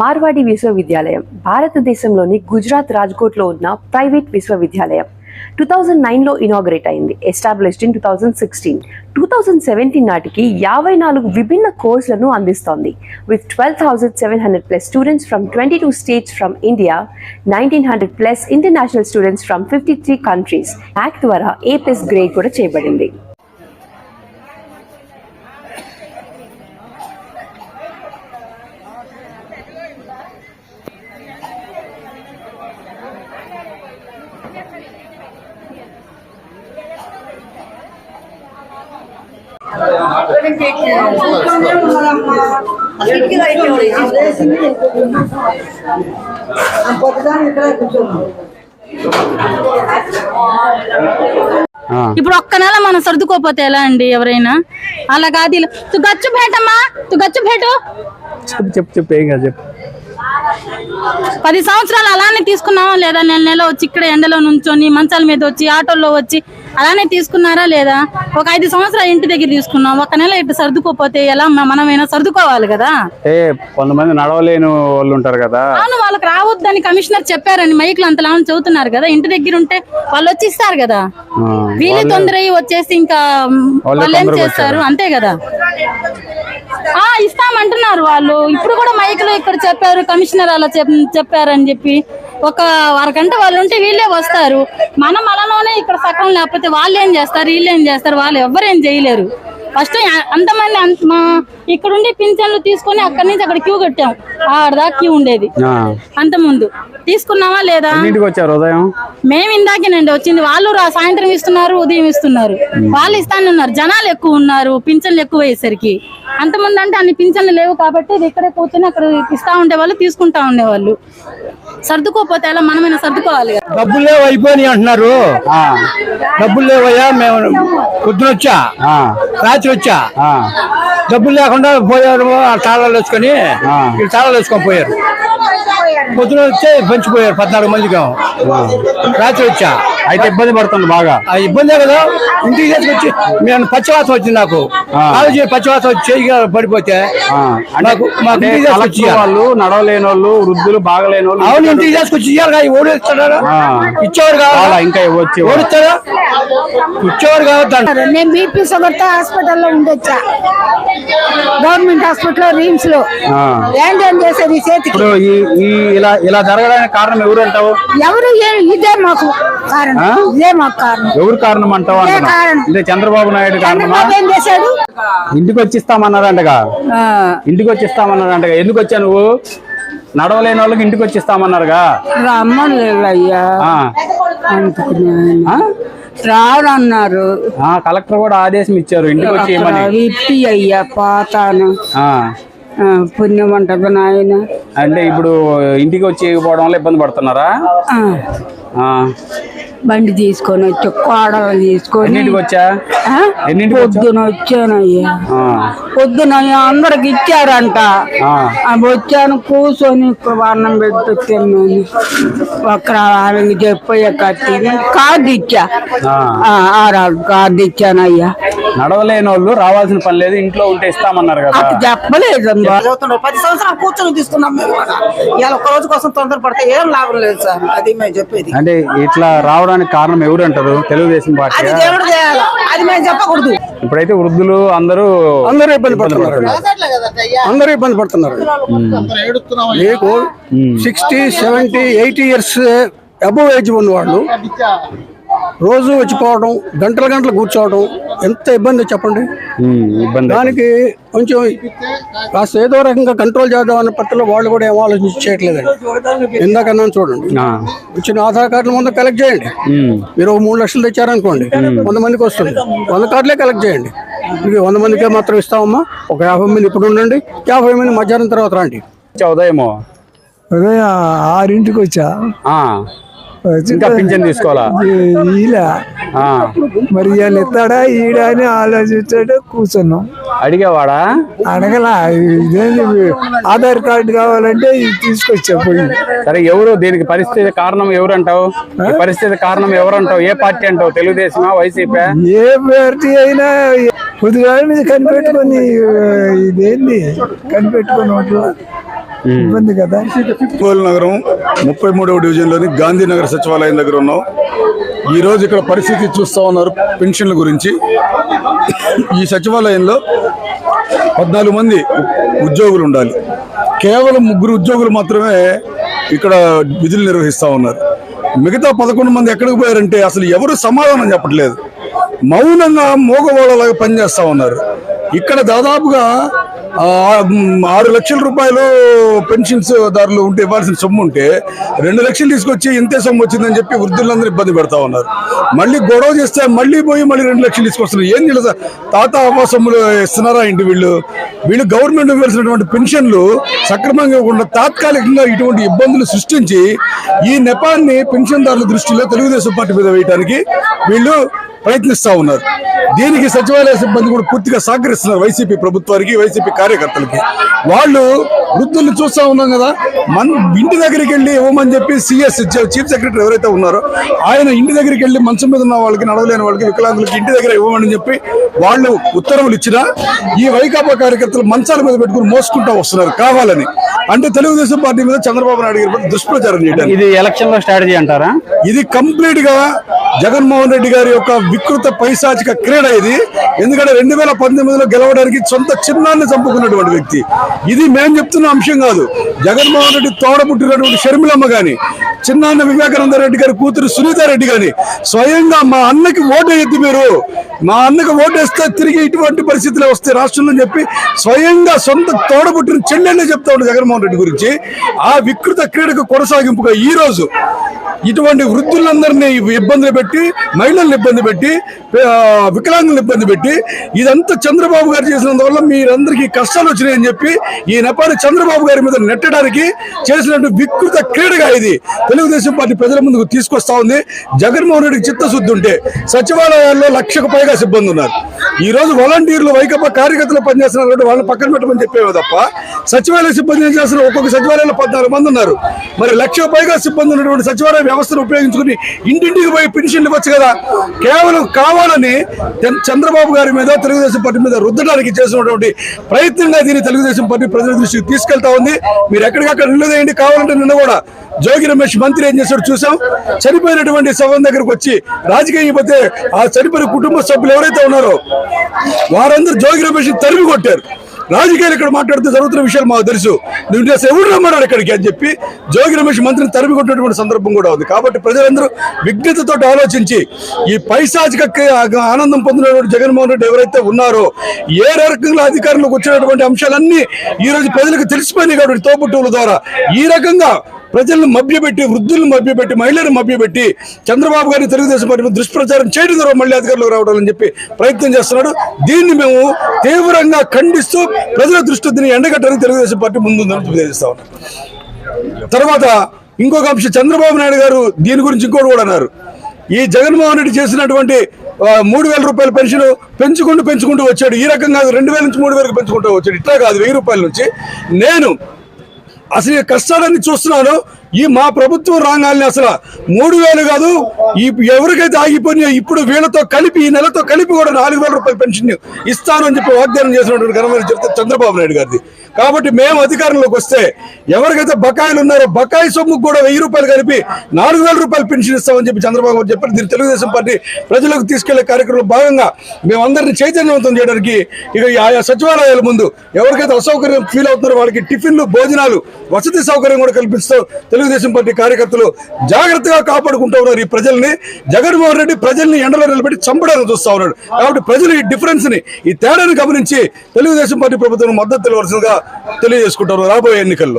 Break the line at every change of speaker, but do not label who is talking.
మార్వాడి విశ్వవిద్యాలయం. భారతదేశంలోని గుజరాత్ రాజ్కోట్లో ఉన్న ప్రైవేట్ విశ్వవిద్యాలయం. టూ థౌజండ్ నైన్లో ఇనాగ్రేట్ అయింది. Established in two thousand sixteen. Two thousand seventeen నాటికి యాభై నాలుగు విభిన్న కోర్సులను అందిస్తోంది. With twelve thousand seven hundred plus students from twenty two states from India nineteen hundred plus international students from fifty three countries act ద్వారా A plus grade కూడా చేయబడింది.
ఇప్పుడు ఒక్క నెల మనం సర్దుకోపోతే ఎలా అండి ఎవరైనా? అలా కాదు తు గచ్చు భేటమ్మా తు గచ్చు భేటు.
చెప్పు చెప్పు చెప్పు ఏం కాదు చెప్పు.
పది సంవత్సరాలు అలానే తీసుకున్నావా లేదా? నెల నెల వచ్చి ఇక్కడ ఎండలో నుంచొని మంచాల మీద వచ్చి ఆటోల్లో వచ్చి అలానే తీసుకున్నారా లేదా? ఒక ఐదు సంవత్సరాలు ఇంటి దగ్గర తీసుకున్నాం. ఒక నెల ఇటు సర్దుకోపోతే ఎలా మనమైనా సర్దుకోవాలి కదా?
ఏ కొంతమంది నడవలేని వాళ్ళు ఉంటారు కదా.
అవును వాళ్ళకి రావద్దని కమిషనర్ చెప్పారని మైకులు అంతలా చెబుతున్నారు కదా. ఇంటి దగ్గర ఉంటే వాళ్ళు వచ్చి ఇస్తారు కదా. వీళ్ళు తొందర వచ్చేసి ఇంకా
వాళ్ళే
ఏం చేస్తారు? అంతే కదా? ఆ ఇస్తామంటున్నారు వాళ్ళు. ఇప్పుడు కూడా మైకులో ఇక్కడ చెప్పారు కమిషనర్ అలా చెప్ చెప్పారని చెప్పి. ఒక అరగంట వాళ్ళు ఉంటే వీళ్ళే వస్తారు. మనం అలానే ఇక్కడ సగం లేకపోతే వాళ్ళు ఏం చేస్తారు? వీళ్ళు ఏం చేస్తారు? వాళ్ళు ఎవ్వరేం చేయలేరు. ఫస్ట్ అంతమంది అంత మా ఇక్కడ ఉండి పింఛన్లు తీసుకొని అక్కడి నుంచి అక్కడ క్యూ కట్టాం. ఆడదాకా క్యూ ఉండేది. అంత ముందు. తీసుకున్నావా లేదా?
వచ్చారు ఉదయం?
మేము ఇందాకేనండి వచ్చింది. వాళ్ళు సాయంత్రం ఇస్తున్నారు ఉదయం ఇస్తున్నారు. వాళ్ళు ఇస్తానన్నారు. జనాలు ఎక్కువ ఉన్నారు పింఛన్లు ఎక్కువ అయ్యేసరికి. అంతమంది అంటే అన్ని పింఛన్లు లేవు కాబట్టి ఇక్కడే కూర్చొని అక్కడ ఇస్తా ఉండేవాళ్ళు తీసుకుంటా ఉండేవాళ్ళు సర్దుకోపోతే ఎలా మనమైనా సర్దుకోవాలి
డబ్బులు లేవు అయిపోయినాయి అంటున్నారు.
ఆ,
డబ్బులు లేవయ్యా మేము పొద్దున వచ్చా?
ఆ,
రాత్రి వచ్చా?
ఆ,
డబ్బులు లేకుండా పోయారు ఆ తాళాలు వేసుకొని తాళాలు వేసుకొని పోయారు. పొద్దున వచ్చే పంచిపోయారు పద్నాలుగు మందికి రాత్రి వచ్చా?
అయితే ఇబ్బంది పడుతుంది బాగా.
ఆ ఇబ్బందే కదా? ఇంటికి తీసుకొచ్చి నేను పచ్చివాసం వచ్చింది నాకు. కాలేజీ పచ్చివాసం వచ్చి పడిపోతే మాకు మాకు
అంటే
ఇంటికి తీసుకొచ్చి.
వాళ్ళు నడవలేని వాళ్ళు వృద్ధులు బాగలేని వాళ్ళు
అవును ఇంటికి తీసుకొచ్చి ఇయ్యాలి కదా? ఓడి ఇస్తాడా
ఆ.
ఇచ్చేవారు కావాలా
ఇంకా వచ్చి
ఓడిస్తాడా? ఇచ్చేవారు కావద్దు
నేను బీపీ షుగర్తో హాస్పిటల్లో ఉండొచ్చా? గవర్నమెంట్ హాస్పిటల్ రిమ్స్లో
ఆ.
ఏంటేం చేసేది చేతికి?
ఈ ఈ ఇలా ఇలా జరగడానికి కారణం ఎవరు అంటావు?
ఎవరు ఇదే మాకు కారణం? ఇదే మాకు కారణం.
ఎవరు కారణం అంటావు
ఇదే.
అంటే చంద్రబాబు నాయుడు కారణమా? ఇంటికి వచ్చి ఇస్తామన్నారంటగా ఇంటికి వచ్చి ఇస్తామన్నారంటగా ఎందుకు వచ్చా నువ్వు? నడవలేని వాళ్ళకి ఇంటికి వచ్చి ఇస్తామన్నారుగా
రమ్మలేదయ్యా
ఆ, ఆ?
రారన్నారు.
ఆ, కలెక్టర్ కూడా ఆదేశం ఇచ్చారు. ఇంటికి వచ్చి
ఇప్పి అయ్యా పాతాను. పుణ్యం అంటది నాయన.
అంటే ఇప్పుడు ఇంటికి వచ్చి ఇవ్వడం వల్ల ఇబ్బంది పడుతున్నారా?
బండి తీసుకొని వచ్చి కోడలు తీసుకొని.
వచ్చా?
పొద్దున వచ్చానయ్యా. పొద్దున అందరికి ఇచ్చారంట. వచ్చాను కూర్చొని అన్నం పెట్టి తిన్నాను. ఒక వాళ్ళకి చెప్పయ్య కట్టి కార్డు ఇచ్చా.
ఆ.
ఆ, ఆరాడు కార్డు ఇచ్చానయ్యా.
నడవలేని వాళ్ళు రావాల్సిన పని లేదు ఇంట్లో ఉంటే ఇస్తామన్నారు కదా.
చదువుతున్నారు పది సంవత్సరాలు కూర్చొని తీసుకున్నాం మేము ఇవాళ ఒక రోజు కోసం తొందరపడితే ఏం లాభం లేదు సార్. అది మేము చెప్పేది.
అంటే ఇట్లా రావడానికి కారణం ఎవరు అంటారు తెలుగుదేశం పార్టీ
అది దేవుడు చేయాలి. అది మేము చెప్పకూడదు.
ఇప్పుడైతే వృద్ధులు అందరూ
అందరూ ఇబ్బంది పడుతున్నారు. అందరూ ఇబ్బంది పడుతున్నారు. మీకు sixty seventy eighty years above age ఉన్న వాళ్ళు రోజు వచ్చిపోవడం గంటల గంటలు కూర్చోవడం ఎంత ఇబ్బంది చెప్పండి?
ఇబ్బంది.
దానికి కొంచెం కాస్త ఏదో రకంగా కంట్రోల్ చేద్దాం అనే పట్ల వాళ్ళు కూడా ఏం ఆలోచించి చేయట్లేదండి. ఇందాకన్నా చూడండి.
ఆ,
వచ్చిన ఆధార్ కార్డులు ముందు కలెక్ట్ చేయండి. మీరు ఒక మూడు లక్షలు తెచ్చారనుకోండి వంద మందికి వస్తుంది. వంద కార్డులే కలెక్ట్ చేయండి. ఇది వంద మందికే మాత్రం ఇస్తామమ్మా. ఒక యాభై మంది ఇప్పుడు ఉండండి. యాభై మంది మధ్యాహ్నం తర్వాత రండి.
ఉదయము?
ఉదయం ఆరింటికి వచ్చా?
ఆ, ఇంకా పింఛన్ తీసుకోవాలా?
ఇలా మరి ఇవాళ ఎత్తాడా ఈడా అని ఆలోచించాడు కూర్చున్నాం.
అడిగేవాడా?
అడగలా ఇదేంటి ఆధార్ కార్డు కావాలంటే తీసుకొచ్చా పోయి.
సరే ఎవరు దీనికి పరిస్థితి కారణం ఎవరు అంటావు పరిస్థితి కారణం ఎవరు అంటావు ఏ పార్టీ అంటావు? తెలుగుదేశమా వైసీపీ?
ఏ పార్టీ అయినా పొద్దుగాలని కనిపెట్టుకొని ఇదేంది కనిపెట్టుకొని ఇబ్బంది కదా.
కోల్ నగరం ముప్పై మూడవ డివిజన్లోని గాంధీనగర్ సచివాలయం దగ్గర ఉన్నాం. ఈరోజు ఇక్కడ పరిస్థితి చూస్తా ఉన్నారు పెన్షన్ల గురించి. ఈ సచివాలయంలో పద్నాలుగు మంది ఉద్యోగులు ఉండాలి. కేవలం ముగ్గురు ఉద్యోగులు మాత్రమే ఇక్కడ విధులు నిర్వహిస్తూ ఉన్నారు. మిగతా పదకొండు మంది ఎక్కడికి పోయారంటే అసలు ఎవరు సమాధానం చెప్పట్లేదు. మౌనంగా మోగవాళ్ళలాగా పనిచేస్తూ ఉన్నారు. ఇక్కడ దాదాపుగా ఆరు లక్షల రూపాయలు పెన్షన్స్ దారులు ఉంటే ఇవ్వాల్సిన సొమ్ము ఉంటే రెండు లక్షలు తీసుకొచ్చి ఇంతే సొమ్ము వచ్చిందని చెప్పి వృద్ధులందరూ ఇబ్బంది పెడతా ఉన్నారు. మళ్ళీ గొడవ చేస్తే మళ్ళీ పోయి మళ్ళీ రెండు లక్షలు తీసుకొస్తున్నారు. ఏం తెలుసా తాత అమ్మ సొమ్ములు ఇస్తున్నారా ఇంటి వీళ్ళు? వీళ్ళు గవర్నమెంట్ ఇవ్వాల్సినటువంటి పెన్షన్లు సక్రమంగా ఇవ్వకుండా తాత్కాలికంగా ఇటువంటి ఇబ్బందులు సృష్టించి ఈ నెపాన్ని పెన్షన్దారుల దృష్టిలో తెలుగుదేశం పార్టీ మీద వేయడానికి వీళ్ళు ప్రయత్నిస్తూ ఉన్నారు. దీనికి సచివాలయ సిబ్బంది కూడా పూర్తిగా సహకరిస్తున్నారు వైసీపీ ప్రభుత్వానికి వైసీపీ కార్యకర్తలకి. వాళ్ళు వృద్ధుల్ని చూస్తా ఉన్నాం కదా మన ఇంటి దగ్గరికి వెళ్ళి ఇవ్వమని చెప్పి సిఎస్ చీఫ్ సెక్రటరీ ఎవరైతే ఉన్నారో ఆయన ఇంటి దగ్గరికి వెళ్ళి మంచం మీద ఉన్న వాళ్ళకి నడవలేని వాళ్ళకి వికలాంగులకి ఇంటి దగ్గర ఇవ్వమని చెప్పి వాళ్ళు ఉత్తర్వులు ఇచ్చినా ఈ వైకాపా కార్యకర్తలు మంచాల మీద పెట్టుకుని మోసుకుంటా వస్తున్నారు కావాలని. అంటే తెలుగుదేశం పార్టీ మీద చంద్రబాబు నాయుడు గారి దుష్ప్రచారం చేయడానికి.
ఇది ఎలక్షన్లో స్ట్రాటజీ అంటారా?
ఇది కంప్లీట్గా జగన్మోహన్ రెడ్డి గారి యొక్క వికృత పైశాచిక క్రీడ ఇది. ఎందుకంటే రెండు వేల పంతొమ్మిదిలో గెలవడానికి సొంత చిన్నాన్ని చంపుకున్నటువంటి వ్యక్తి. ఇది మేము చెప్తున్న అంశం కాదు. జగన్మోహన్ రెడ్డి తోడబుట్టినటువంటి షర్మిలమ్మ కానీ చిన్నాన్న వివేకానంద రెడ్డి గారి కూతురు సునీత రెడ్డి స్వయంగా మా అన్నకి ఓటు వేయద్దు మీరు. మా అన్నకి ఓటు వేస్తే తిరిగి ఇటువంటి పరిస్థితులు వస్తే రాష్ట్రంలో చెప్పి స్వయంగా సొంత తోడబుట్టిన చెల్లెళ్ళే చెప్తా ఉంటాడు జగన్మోహన్ రెడ్డి గురించి. ఆ వికృత క్రీడకు కొనసాగింపుగా ఈ రోజు ఇటువంటి వృద్ధులందరినీ ఇబ్బందులు పెట్టి మహిళలను ఇబ్బంది పెట్టి వికలాంగులను ఇబ్బంది పెట్టి ఇదంతా చంద్రబాబు గారు చేసినందువల్ల మీరందరికీ కష్టాలు వచ్చినాయని చెప్పి ఈ నెపాన్ని చంద్రబాబు గారి మీద నెట్టడానికి చేసినట్టు వికృత క్రీడగా ఇది. తెలుగుదేశం పార్టీ ప్రజల ముందుకు తీసుకొస్తా ఉంది. జగన్మోహన్ రెడ్డికి చిత్తశుద్ధి ఉంటే సచివాలయాల్లో లక్షకు పైగా సిబ్బంది ఉన్నారు. ఈ రోజు వాలంటీర్లు వైకప్ప కార్యకర్తలు పనిచేస్తున్నారు. కాబట్టి వాళ్ళని పక్కన పెట్టమని చెప్పేవి తప్ప సచివాలయ సిబ్బంది ఏం చేస్తున్నారు? ఒక్కొక్క సచివాలయంలో పద్నాలుగు మంది ఉన్నారు. మరి లక్షకు పైగా సిబ్బంది ఉన్నటువంటి సచివాలయం వ్యవస్థను ఉపయోగించుకుని ఇంటింటికి పోయి పెన్షన్లు ఇవ్వచ్చు కదా. కేవలం కావాలని చంద్రబాబు గారి మీద తెలుగుదేశం పార్టీ మీద రుద్దడానికి చేసినటువంటి ప్రయత్నంగా దీన్ని తెలుగుదేశం పార్టీ ప్రజల దృష్టికి తీసుకెళ్తా ఉంది. మీరు ఎక్కడికక్కడ నిలదేయండి కావాలంటే నిన్న కూడా జోగి రమేష్ మంత్రి ఏం చేశాడు చూసాం చనిపోయినటువంటి శవం దగ్గరకు వచ్చి రాజకీయ ఆ చనిపోయిన కుటుంబ సభ్యులు ఎవరైతే ఉన్నారో వారందరూ జోగి రమేష్ తరిమి కొట్టారు. రాజకీయాలు ఇక్కడ మాట్లాడితే జరుగుతున్న విషయాలు మాకు తెలుసు. నువ్వు చేస్తే ఎవడు రమ్మన్నాడు ఇక్కడికి అని చెప్పి జోగి రమేష్ మంత్రిని తరిమి కొట్టినటువంటి సందర్భం కూడా ఉంది. కాబట్టి ప్రజలందరూ విజ్ఞతతో ఆలోచించి ఈ పైశాచిక ఆనందం పొందినటువంటి జగన్మోహన్ రెడ్డి ఎవరైతే ఉన్నారో ఏ రకంగా అధికారంలోకి వచ్చినటువంటి అంశాలన్నీ ఈ రోజు ప్రజలకు తెలిసిపోయినాయి కాబట్టి తోబుట్టువుల ద్వారా. ఈ రకంగా ప్రజలను మభ్యపెట్టి వృద్ధులను మభ్యపెట్టి మహిళలను మభ్యపెట్టి చంద్రబాబు గారిని తెలుగుదేశం పార్టీ దుష్ప్రచారం చేయడం ద్వారా మళ్ళీ అధికారంలోకి రావడం అని చెప్పి ప్రయత్నం చేస్తున్నాడు. దీన్ని మేము తీవ్రంగా ఖండిస్తూ ప్రజల దృష్టి దీన్ని ఎండగట్టడానికి తెలుగుదేశం పార్టీ ముందుందని తెలియజేస్తా ఉన్నాం. తర్వాత ఇంకొక అంశం చంద్రబాబు నాయుడు గారు దీని గురించి ఇంకోటి కూడా అన్నారు. ఈ జగన్మోహన్ రెడ్డి చేసినటువంటి మూడు వేల రూపాయల పెన్షన్ పెంచుకుంటూ పెంచుకుంటూ వచ్చాడు. ఈ రకంగా రెండు వేల నుంచి మూడు వేలకు పెంచుకుంటూ వచ్చాడు. ఇట్లా కాదు వెయ్యి రూపాయల నుంచి. నేను అసలు ఈ కష్టాలన్నీ చూస్తున్నాను. ఈ మా ప్రభుత్వం రాగానే అసలు మూడు వేలు కాదు ఈ ఎవరికైతే ఆగిపోయినాయో ఇప్పుడు వీళ్ళతో కలిపి ఈ నెలతో కలిపి కూడా నాలుగు వేల రూపాయల పెన్షన్ ఇస్తానని చెప్పి వాగ్దానం చేసినటువంటి ఘనమైన చెప్తే చంద్రబాబు నాయుడు గారిది. కాబట్టి మేము అధికారంలోకి వస్తే ఎవరికైతే బకాయిలు ఉన్నారో బకాయి సొమ్ముకు కూడా వెయ్యి రూపాయలు కలిపి నాలుగు వేల రూపాయలు పెన్షన్ ఇస్తామని చెప్పి చంద్రబాబు గారు చెప్పారు. దీన్ని తెలుగుదేశం పార్టీ ప్రజలకు తీసుకెళ్ళే కార్యక్రమంలో భాగంగా మేమందరినీ చైతన్యవంతం చేయడానికి ఇక ఆయా సచివాలయాల ముందు ఎవరికైతే అసౌకర్యం ఫీల్ అవుతున్నారో వాళ్ళకి టిఫిన్లు భోజనాలు వసతి సౌకర్యం కూడా కల్పిస్తూ తెలుగుదేశం పార్టీ కార్యకర్తలు జాగ్రత్తగా కాపాడుకుంటూ ఉన్నారు ఈ ప్రజల్ని. జగన్మోహన్ రెడ్డి ప్రజల్ని ఎండలో నిలబెట్టి చంపడానికి చూస్తూ ఉన్నాడు. కాబట్టి ప్రజలు ఈ డిఫరెన్స్ని ఈ తేడాను గమనించి తెలుగుదేశం పార్టీ ప్రభుత్వం మద్దతు తెలియవలసిందిగా తెలియజేసుకుంటారు రాబోయే ఎన్నికల్లో.